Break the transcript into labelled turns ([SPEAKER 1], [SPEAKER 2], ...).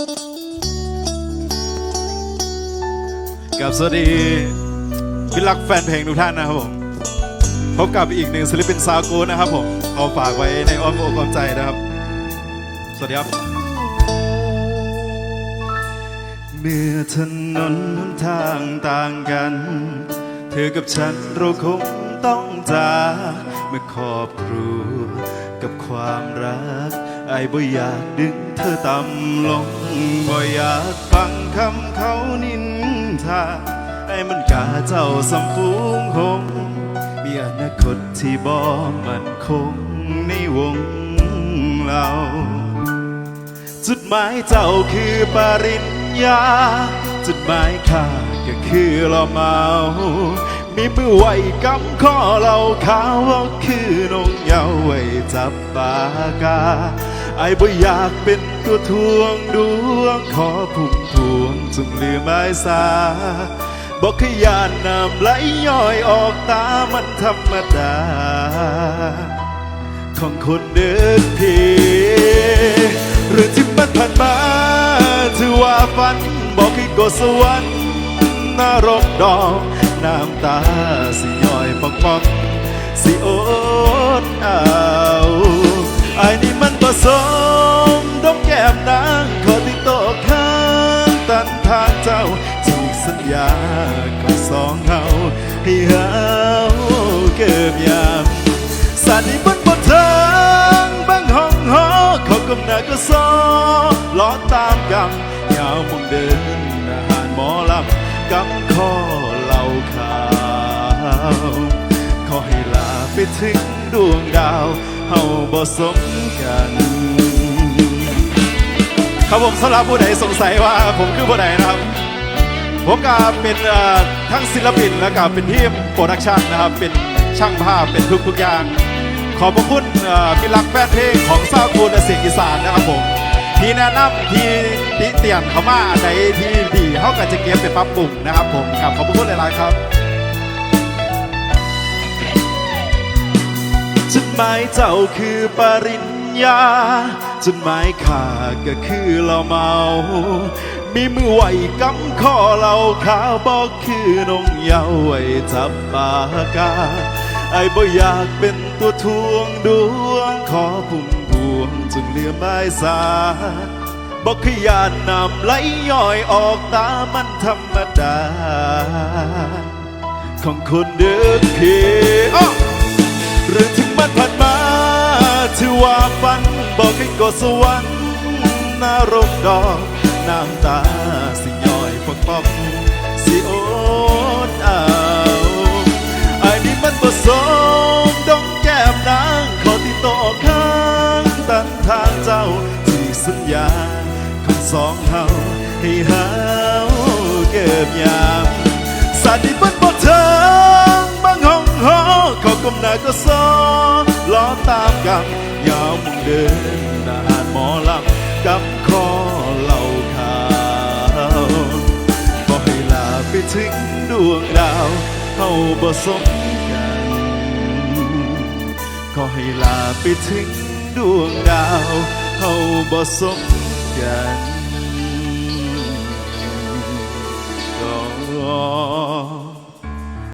[SPEAKER 1] กับสวัสดีพิรักแฟนเพลงทุกท่านนะครับผมพบกับอีกหนึ่งศิลปินซาวกูนะครับผมเอาฝากไว้ในอ้อมอกอ้อมใจนะครับ สวัสดีครับ เมื่อถนนหนทางต่างกัน เธอกับฉันเราคงต้องจากเมื่อครอบครัวกับความรัก ไอ้บ่อยากดึงเธอต่ำลงบ่อยากฟังคำเขานินทาไอ้มันกาเจ้าสำฟูงหงมีอนาคตที่บ่มันคงในวงเราจุดหมายเจ้าคือปริญญา จุดหมายข้าก็คือเราเมา มีมือไหวกำข้อเราขาวว่าคือนงเยาว์ไว้จับปากา ไอ้บ่อยากเป็นตัวทวงดวง ขอพุ่มพวงจงลืมไม้สาบอกขยานน้ำไหลย้อยออกตามันธรรมดา ของคนเดินเพหรือที่มันผ่านมาถือว่าฝัน บอกให้กสวรรค์นรกดอกน้ำตาสิย่อยปอกปอกสิโอดเอา สัญญาของสองเฮาให้เฮาเกิบยามสานี่บนบนทางบางห้องหอเขากำหน้าก็ซอล้อตามกำยาวมองเดินอาหารหมอลำกำข้อเหล่าขาวขอให้ลาไปถึงดวงดาวเฮาบ่สมกันครับผมสำหรับผู้ใดสงสัยว่าผมคือผู้ใดนะครับ ผมก็เป็นทั้งศิลปินและก็เป็นทีมโปรดักชันนะครับเป็นช่างภาพเป็นทุกทุกๆอย่าง ขอบพระคุณเอ่อมิตรรักแฟนเพลงของซาคูนเสียงอีสานนะครับผมที่แนะนำที่ติเตียนเขามาในที่ดีเขาก็จะเก็บไปปรับปรุงนะครับผมกับขอบคุณหลายๆครับจุดหมายเจ้าคือปริญญาจุดหมายข้าก็คือเราเมา มีมือไหวกำข้อเราขาวบอกคือนงเยาว์ไว้จับปากา ไอ้บ่อยากเป็นตัวทวงดวง ขอพุ่มพวงจึงเลือไม้สาบอกขยานนำไหลย่อยออกตามันธรรมดา ของคนเดินเพอ้อเรื่องที่มันผ่านมาถือว่าฝันบอกให้กดสวรรค์นรกดอก น้ำตาสิย้อยปอกปอกสิโอดเอาไอ้นี่มันผสมดองแก้มนางขอติดต่อข้างตันทางเจ้าที่สัญญาของสองเฮาให้เฮาเก็บยามสาดีเบิ้ลบอเทิงบางห้องหอเขาก้มหน้าก็ซอล้อตามกันยาวมุ่งเดิน ถึงดวงดาวเข้าบ่สมกันก็ให้ลาไปถึงดวงดาวเข้าบ่สมกันก็